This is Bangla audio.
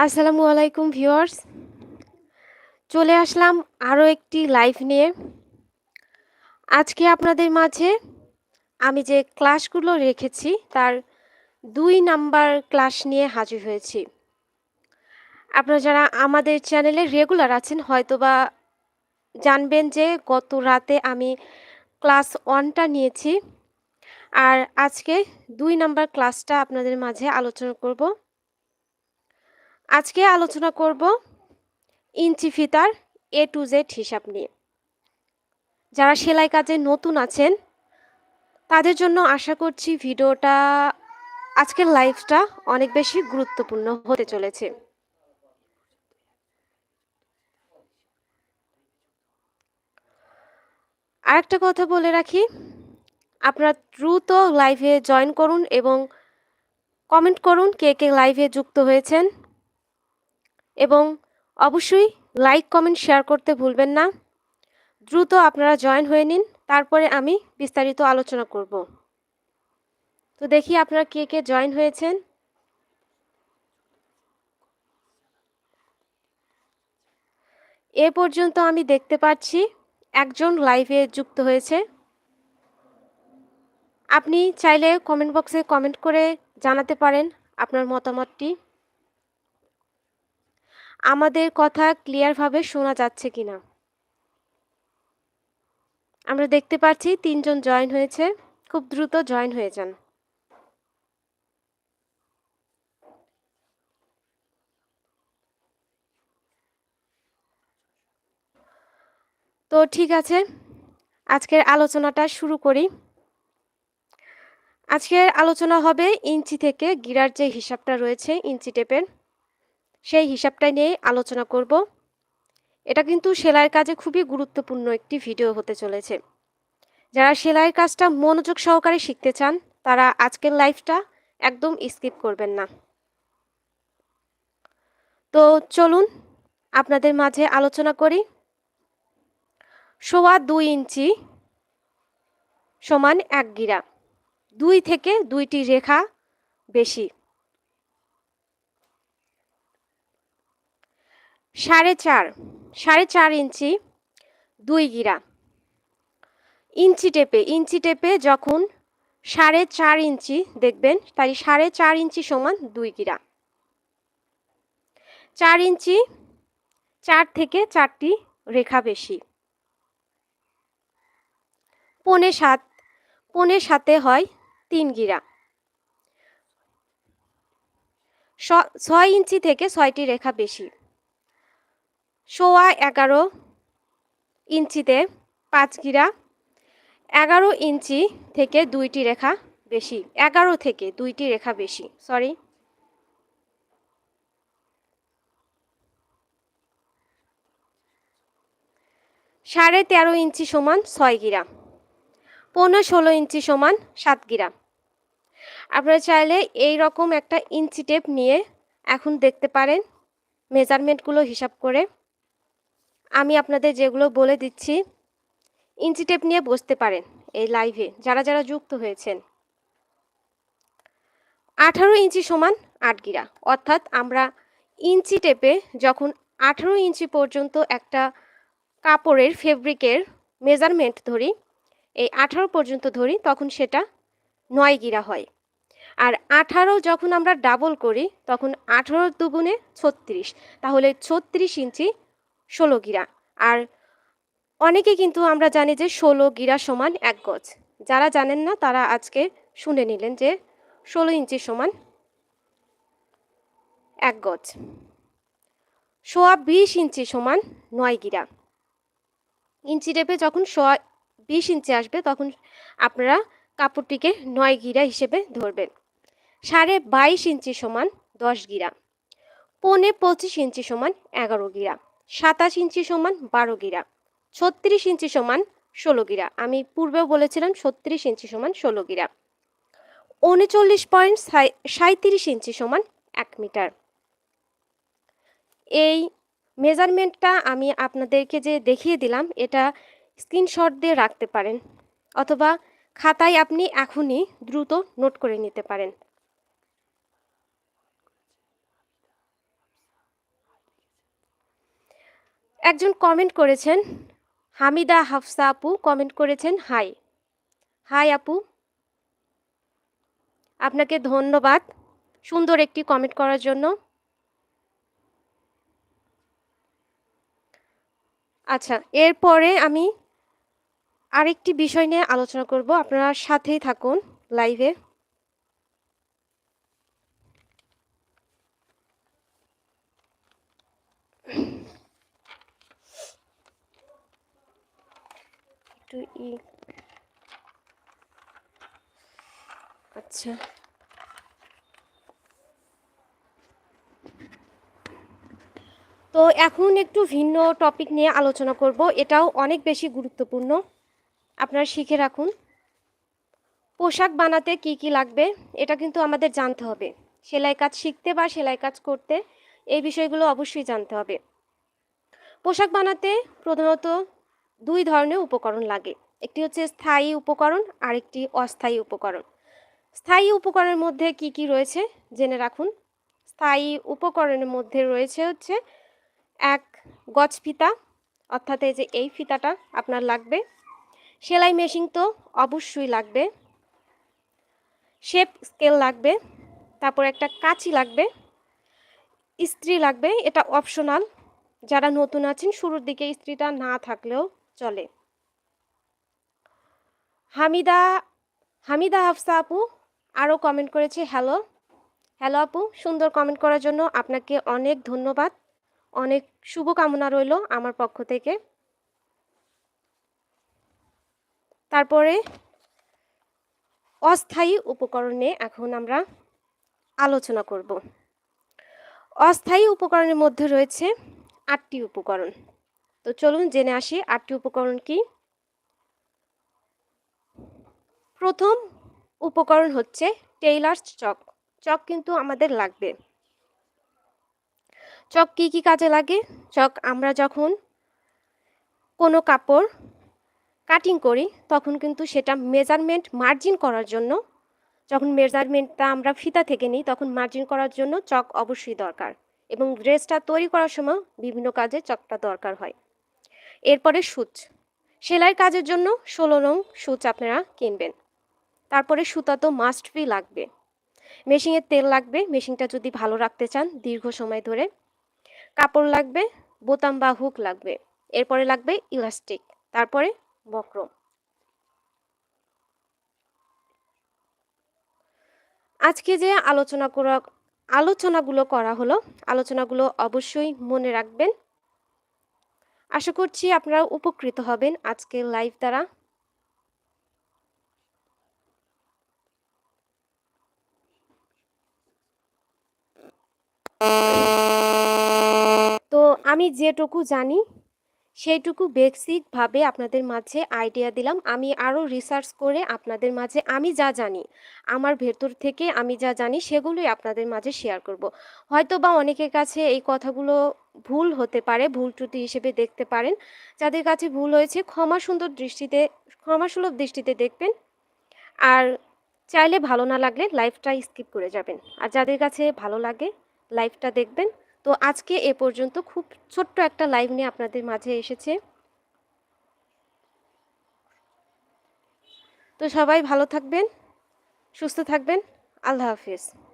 আসসালামু আলাইকুম ভিউয়ার্স। চলে আসলাম আরও একটি লাইভ নিয়ে। আজকে আপনাদের মাঝে আমি যে ক্লাসগুলো রেখেছি, তার দুই নাম্বার ক্লাস নিয়ে হাজির হয়েছি। আপনারা যারা আমাদের চ্যানেলে রেগুলার আছেন, হয়তোবা জানবেন যে গত রাতে আমি ক্লাস ওয়ানটা নিয়েছি। আর আজকে দুই নাম্বার ক্লাসটা আপনাদের মাঝে আলোচনা করব। আজকে আলোচনা করব ইঞ্চি ফিতার এ টু জেড হিসাব নিয়ে। যারা সেলাই কাজে নতুন আছেন, তাদের জন্য আশা করছি ভিডিওটা আজকের লাইফটা অনেক বেশি গুরুত্বপূর্ণ হতে চলেছে। আরেকটা কথা বলে রাখি, আপনারা দ্রুত লাইভে জয়েন করুন এবং কমেন্ট করুন কে কে লাইভে যুক্ত হয়েছেন। এবং অবশ্যই লাইক কমেন্ট শেয়ার করতে ভুলবেন না। দ্রুত আপনারা জয়েন হয়ে নিন, তারপরে আমি বিস্তারিত আলোচনা করব। তো দেখি আপনারা কে কে জয়েন হয়েছেন। এ পর্যন্ত আমি দেখতে পাচ্ছি একজন লাইভে যুক্ত হয়েছে। আপনি চাইলে কমেন্ট বক্সে কমেন্ট করে জানাতে পারেন আপনার মতামতটি। আমাদের কথা ক্লিয়ারভাবে শোনা যাচ্ছে কিনা? আমরা দেখতে পাচ্ছি তিনজন জয়েন হয়েছে, খুব দ্রুত জয়েন হয়ে যান। তো ঠিক আছে, আজকের আলোচনাটা শুরু করি। আজকের আলোচনা হবে ইঞ্চি থেকে গিরার যে হিসাবটা রয়েছে, ইঞ্চি টেপের। সেই হিসাবটা নিয়ে আলোচনা করব। এটা কিন্তু সেলাইয়ের কাজে খুবই গুরুত্বপূর্ণ একটি ভিডিও হতে চলেছে। যারা সেলাইয়ের কাজটা মনোযোগ সহকারে শিখতে চান, তারা আজকের লাইফটা একদম স্কিপ করবেন না। তো চলুন, আপনাদের মাঝে আলোচনা করি। সোয়া দুই ইঞ্চি সমান এক গিরা। দুই থেকে দুইটি রেখা বেশি। সাড়ে চার সাড়ে চার ইঞ্চি, দুই গিরা। ইঞ্চি টেপে ইঞ্চি টেপে যখন সাড়ে চার ইঞ্চি দেখবেন, তাই সাড়ে চার ইঞ্চি সমান দুই গিরা। চার ইঞ্চি, চার থেকে চারটি রেখা বেশি। পনে সাত, পনে সাতে হয় তিন গিরা। ছয় ইঞ্চি থেকে ছয়টি রেখা বেশি। সোয়া এগারো ইঞ্চিতে পাঁচ গিরা। এগারো ইঞ্চি থেকে দুইটি রেখা বেশি। এগারো থেকে দুইটি রেখা বেশি সরি সাড়ে তেরো ইঞ্চি সমান ছয় গিরা। পনেরো ষোলো ইঞ্চি সমান সাত গিরা। আপনারা চাইলে এই রকম একটা ইঞ্চি টেপ নিয়ে এখন দেখতে পারেন। মেজারমেন্টগুলো হিসাব করে আমি আপনাদের যেগুলো বলে দিচ্ছি, ইঞ্চি টেপ নিয়ে বসতে পারেন এই লাইভে যারা যারা যুক্ত হয়েছেন। আঠারো ইঞ্চি সমান আট গিরা, অর্থাৎ আমরা ইঞ্চি টেপে যখন আঠারো ইঞ্চি পর্যন্ত একটা কাপড়ের ফেব্রিকের মেজারমেন্ট ধরি, এই আঠারো পর্যন্ত ধরি, তখন সেটা নয় গিরা হয়। আর আঠারো যখন আমরা ডাবল করি, তখন আঠারো দুগুণে ছত্রিশ, তাহলে ছত্রিশ ইঞ্চি ষোলো গিরা। আর অনেকে কিন্তু আমরা জানি যে ষোলো গিরা সমান এক গজ। যারা জানেন না, তারা আজকে শুনে নিলেন যে ষোলো ইঞ্চি সমান এক গজ। সোয়া বিশ ইঞ্চি সমান নয় গিরা। ইঞ্চি টেপে যখন সোয়া বিশ ইঞ্চি আসবে, তখন আপনারা কাপড়টিকে নয় গিরা হিসেবে ধরবেন। সাড়ে বাইশ ইঞ্চি সমান দশ গিরা। পৌনে পঁচিশ ইঞ্চি সমান এগারো গিরা। সাতাশ ইঞ্চি সমান বারো গিরা, ছত্রিশ ইঞ্চি সমান ষোলো গিরা। আমি পূর্বেও বলেছিলাম ছত্রিশ ইঞ্চি সমান ষোলো গিরা। উনচল্লিশ পয়েন্ট সাঁত্রিশ ইঞ্চি সমান এক মিটার। এই মেজারমেন্টটা আমি আপনাদেরকে যে দেখিয়ে দিলাম, এটা স্ক্রিনশট দিয়ে রাখতে পারেন, অথবা খাতায় আপনি এখনই দ্রুত নোট করে নিতে পারেন। একজন কমেন্ট করেছেন, হামিদা হাফসা আপু কমেন্ট করেছেন হাই হাই আপু। আপনাকে ধন্যবাদ সুন্দর একটি কমেন্ট করার জন্য। আচ্ছা এরপরে আমি আরেকটি বিষয় নিয়ে আলোচনা করব। আপনারা সাথেই থাকুন লাইভে একটু ই আচ্ছা। তো এখন একটু ভিন্ন টপিক নিয়ে আলোচনা করব। এটাও অনেক বেশি গুরুত্বপূর্ণ। আপনারা শিখে রাখুন। পোশাক বানাতে কি কি লাগবে, এটা কিন্তু আমাদের জানতে হবে। সেলাই কাজ শিখতে বা সেলাই কাজ করতে এই বিষয়গুলো অবশ্যই জানতে হবে। পোশাক বানাতে প্রধানত দুই ধরনের উপকরণ লাগে। একটি হচ্ছে স্থায়ী উপকরণ, আরেকটি অস্থায়ী উপকরণ। স্থায়ী উপকরণের মধ্যে কি কি রয়েছে? জেনে রাখুন। স্থায়ী উপকরণের মধ্যে রয়েছে হচ্ছে এক গজ ফিতা, অর্থাৎ এই যে এই ফিতাটা আপনার লাগবে। সেলাই মেশিন তো অবশ্যই লাগবে। শেপ স্কেল লাগবে। তারপর একটা কাঁচি লাগবে। ইস্ত্রি লাগবে। এটা অপশনাল। যারা নতুন আছেন, শুরুর দিকে ইস্ত্রিটা না থাকলেও চলে। হামিদা হামিদা হাফসা আপু আরও কমেন্ট করেছে হ্যালো হ্যালো আপু, সুন্দর কমেন্ট করার জন্য আপনাকে অনেক ধন্যবাদ। অনেক শুভকামনা রইল আমার পক্ষ থেকে। তারপরে, অস্থায়ী উপকরণ এখন আমরা আলোচনা করব। অস্থায়ী উপকরণের মধ্যে রয়েছে আটটি উপকরণ। তো চলুন জেনে আসি আটটি উপকরণ কি। প্রথম উপকরণ হচ্ছে টেইলার্স চক। চক কিন্তু আমাদের লাগবে। চক কি কি কাজে লাগে? চক আমরা যখন কোনো কাপড় কাটিং করি, তখন কিন্তু সেটা মেজারমেন্ট মার্জিন করার জন্য, যখন মেজারমেন্টটা আমরা ফিতা থেকে নিই, তখন মার্জিন করার জন্য চক অবশ্যই দরকার এবং ড্রেসটা তৈরি করার সময় বিভিন্ন কাজে চকটা দরকার হয়। এরপরে সুচ। সেলাই কাজের জন্য ষোলো রং সুচ আপনারা কিনবেন। তারপরে সুতা তো মাস্ট বি লাগবে। মেশিনের তেল লাগবে মেশিনটা যদি ভালো রাখতে চান দীর্ঘ সময় ধরে। কাপড় লাগবে, বোতাম বা হুক লাগবে। এরপরে লাগবে ইলাস্টিক তারপরে বক্রম আজকে যে আলোচনা করা, আলোচনাগুলো করা হলো, আলোচনাগুলো অবশ্যই মনে রাখবেন। আশা করছি আপনারা উপকৃত হবেন আজকের লাইভ দ্বারা তো আমি যেটুকু জানি, সেইটুকু বেসিকভাবে আপনাদের মাঝে আইডিয়া দিলাম আমি আরও রিসার্চ করে আপনাদের মাঝে আমি যা জানি, আমার ভেতর থেকে আমি যা জানি, সেগুলোই আপনাদের মাঝে শেয়ার করব। হয়তো বা অনেকের কাছে এই কথাগুলো ভুল হতে পারে, ভুল ত্রুটি হিসেবে দেখতে পারেন। যাদের কাছে ভুল হয়েছে, ক্ষমা সুন্দর দৃষ্টিতে ক্ষমাসুলভ দৃষ্টিতে দেখবেন। আর চাইলে ভালো না লাগলে লাইফটা স্কিপ করে যাবেন। আর যাদের কাছে ভালো লাগে, লাইফটা দেখবেন। তো আজকে এ পর্যন্ত খুব ছোট্ট একটা লাইভ নিয়ে আপনাদের মাঝে এসেছে। তো সবাই ভালো থাকবেন, সুস্থ থাকবেন। আল্লাহ হাফিজ।